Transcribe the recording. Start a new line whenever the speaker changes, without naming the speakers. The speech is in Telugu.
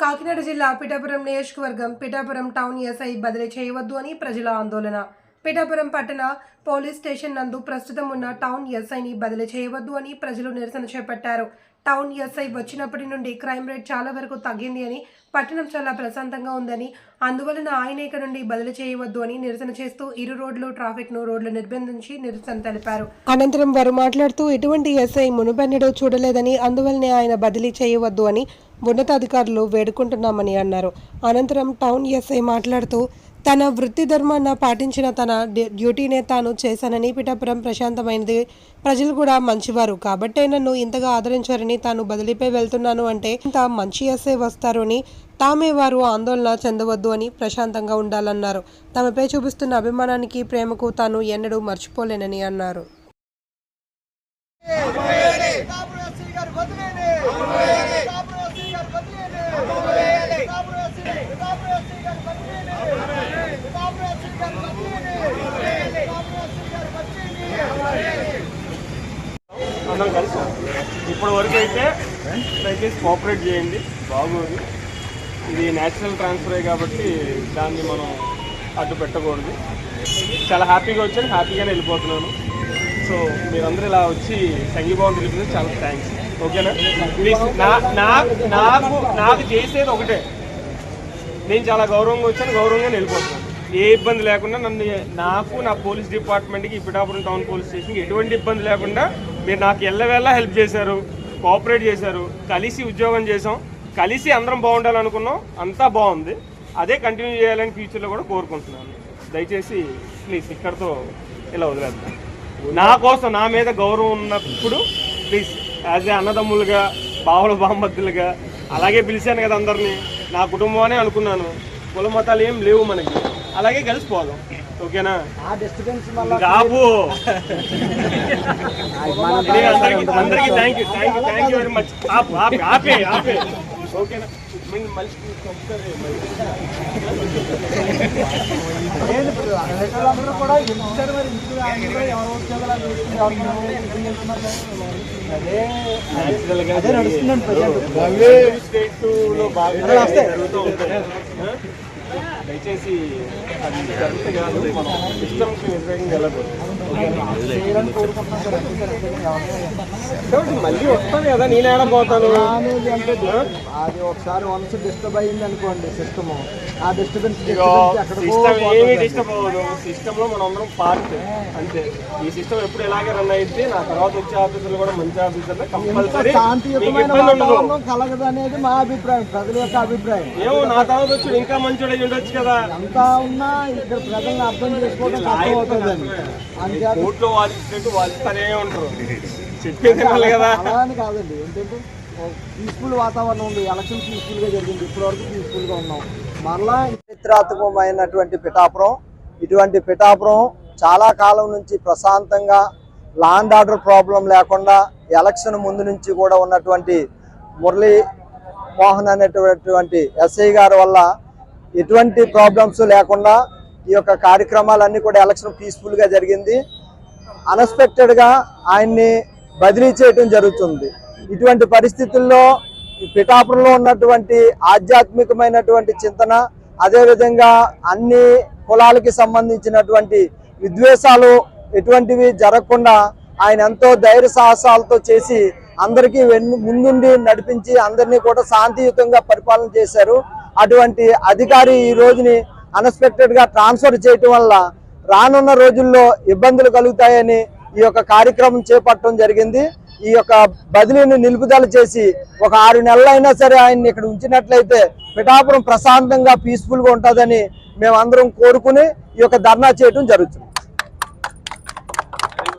కాకినాడ జిల్లా పిఠాపురం నియోజకవర్గం పిఠాపురం టౌన్ ఎస్ఐ బదిలీ చేయవద్దు అని ప్రజల ఆందోళన. పిఠాపురం పట్టణ పోలీస్ స్టేషన్ నందు ప్రస్తుతం ఉన్న టౌన్ ఎస్ఐని బదిలీ చేయవద్దు అని ప్రజలు నిరసన చేపట్టారు. టౌన్ ఎస్ఐ వచ్చినప్పటి నుండి క్రైమ్ రేట్ చాలా వరకు తగ్గింది అని పట్టణం చాలా ప్రశాంతంగా ఉందని అందువలన ఆయన ఇక నుండి బదిలీ చేయవద్దు అని నిరసన చేస్తూ ఇరు రోడ్లు ట్రాఫిక్ను రోడ్లు నిర్బంధించి నిరసన తెలిపారు. అనంతరం వారు మాట్లాడుతూ ఎటువంటి ఎస్ఐ మునుపెన్నడూ చూడలేదని అందువలనే ఆయన బదిలీ చేయవద్దు అని ఉన్నతాధికారులు వేడుకుంటున్నామని అన్నారు. అనంతరం టౌన్ ఎస్ఐ మాట్లాడుతూ తన వృత్తి ధర్మాన పాటించిన తన డ్యూటీనే తాను చేశానని పిఠాపురం ప్రశాంతమైనది ప్రజలు కూడా మంచివారు. కాబట్టే నన్ను ఇంతగా ఆదరించారని తాను బదిలీపై వెళ్తున్నాను అంటే ఇంత మంచి ఎస్ఐ వస్తారు అని తామే వారు ఆందోళన చెందవద్దు అని ప్రశాంతంగా ఉండాలన్నారు. తమపై చూపిస్తున్న అభిమానానికి ప్రేమకు తాను ఎన్నడూ మర్చిపోలేనని అన్నారు
కాపురశ్రీ గారు బదిలీని కాపురశ్రీ గారు బదిలీని కాపురశ్రీ కాపురశ్రీ గారు బదిలీని కాపురశ్రీ గారు బదిలీని కాపురశ్రీ గారు బదిలీని
అందరం కలిసాం ఇప్పటి వరకు అయితే దయచేసి కోఆపరేట్ చేయండి. బాగోదు. ఇది నేచురల్ ట్రాన్స్ఫరే కాబట్టి దాన్ని మనం అడ్డు పెట్టకూడదు. చాలా హ్యాపీగా వచ్చాను. హ్యాపీగానే వెళ్ళిపోతున్నాను. సో మీరందరూ ఇలా వచ్చి సంఘీభావం తెలిపినందుకు చాలా థ్యాంక్స్ ఓకేనా? ప్లీజ్ నా నాకు నాకు చేసేది ఒకటే. నేను చాలా గౌరవంగా వచ్చాను. గౌరవంగా వెళ్ళిపోతున్నాను. ఏ ఇబ్బంది లేకుండా నన్ను నాకు నా పోలీస్ డిపార్ట్మెంట్కి ఇప్పటాపురం టౌన్ పోలీస్ స్టేషన్కి ఎటువంటి ఇబ్బంది లేకుండా మీరు నాకు ఎల్లవేళ హెల్ప్ చేశారు కోఆపరేట్ చేశారు కలిసి ఉద్యోగం చేసాం కలిసి అందరం బాగుండాలనుకున్నాం అంతా బాగుంది. అదే కంటిన్యూ చేయాలని ఫ్యూచర్లో కూడా కోరుకుంటున్నాను. దయచేసి ప్లీజ్ ఇక్కడతో ఇలా వదిలేద్దాం. నా కోసం నా మీద గౌరవం ఉన్నప్పుడు ప్లీజ్ యాజ్ ఏ అన్నదమ్ములుగా బావుల బామ్మద్దులుగా అలాగే పిలిచాను కదా అందరినీ నా కుటుంబం అనే అనుకున్నాను. కుల మతాలు ఏం లేవు మనకి. అలాగే కలిసిపోదాం. ఓకేనా
ఆ డిస్టర్బెన్స్ మళ్ళీ
రాబు అందరికి అందరికి thank you thank you thank you very much ఆపు ఆపే ఆపే ఆపే ఓకేనా మళ్ళీ మళ్ళీ ఒకసారి
అందరూ కూడా ఇచ్చారు మరి ఇంటికి అందరూ ఎవరు ఉద్యోగాలు అది చేసుకుని ఎవరు మేము ఇది చేస్తున్నారు కదా. అదే
Natural గా
అదే నడుస్తుందండి ప్రజెంట్
దయచేసి అది కరెక్ట్ కాదు మనం వ్యతిరేకంగా వెళ్ళకూడదు. మళ్ళీ వస్తాను కదా నేను ఏడ పోతాను?
అనేది అంటే అది ఒకసారి వన్స్ డిస్టర్బ్ అయ్యింది అనుకోండి సిస్టమ్. ఆ డిస్టర్బెన్స్
సిస్టమ్ ఏమీ డిస్టర్బ్ అవ్వదు. సిస్టమ్లో మనం అందరం పార్ట్ అంతే. ఈ సిస్టమ్ ఎప్పుడు ఇలాగే రన్ అయితే నా తర్వాత వచ్చే ఆఫీసర్లు కూడా మంచి ఆఫీసర్లు కంపల్సరీ
శాంతియుతమైన కలగదు అనేది మా అభిప్రాయం ప్రజల యొక్క అభిప్రాయం.
ఏమో నా తర్వాత వచ్చి ఇంకా మంచోడు అయి ఉండొచ్చు కదా.
అంతా ఉన్నా ఇక్కడ ప్రజల్ని అర్థం చేసుకోవడం కష్టం అవుతుందండి. అంతే
కోర్టులో వాదించినట్టు వాదిస్తానే ఉంటారు. చెప్పేది కదా.
కాదండి. ఏంటంటే పీస్ఫుల్ వాతావరణం ఉంది. ఎలక్షన్ పీస్ఫుల్గా జరిగింది. ఇప్పటి వరకు పీస్ఫుల్గా ఉన్నాం. మరలా చరిత్రాత్మకమైనటువంటి పిఠాపురం. ఇటువంటి పిఠాపురం చాలా కాలం నుంచి ప్రశాంతంగా లాండ్ ఆర్డర్ ప్రాబ్లం లేకుండా ఎలక్షన్ ముందు నుంచి కూడా ఉన్నటువంటి మురళీ మోహన్ అనేటటువంటి ఎస్ఐ గారి వల్ల ఎటువంటి ప్రాబ్లమ్స్ లేకుండా ఈ యొక్క కార్యక్రమాలన్నీ కూడా ఎలక్షన్ పీస్ఫుల్గా జరిగింది. అన్ఎక్స్పెక్టెడ్గా ఆయన్ని బదిలీ చేయటం జరుగుతుంది. ఇటువంటి పరిస్థితుల్లో ఈ పిఠాపురంలో ఉన్నటువంటి ఆధ్యాత్మికమైనటువంటి చింతన అదేవిధంగా అన్ని కులాలకి సంబంధించినటువంటి విద్వేషాలు ఎటువంటివి జరగకుండా ఆయన ఎంతో ధైర్య సాహసాలతో చేసి అందరికీ వెన్ను ముందుండి నడిపించి అందరినీ కూడా శాంతియుతంగా పరిపాలన చేశారు. అటువంటి అధికారి ఈ రోజుని అన్ఎక్స్పెక్టెడ్గా ట్రాన్స్ఫర్ చేయటం వల్ల రానున్న రోజుల్లో ఇబ్బందులు కలుగుతాయని ఈ యొక్క కార్యక్రమం చేపట్టడం జరిగింది. ఈ యొక్క బదిలీని నిలుపుదల చేసి ఒక ఆరు నెలలైనా సరే ఆయన్ని ఇక్కడ ఉంచినట్లయితే పిఠాపురం ప్రశాంతంగా పీస్ఫుల్గా ఉంటుందని మేమందరం కోరుకుని ఈ యొక్క ధర్నా చేయడం జరుగుతుంది.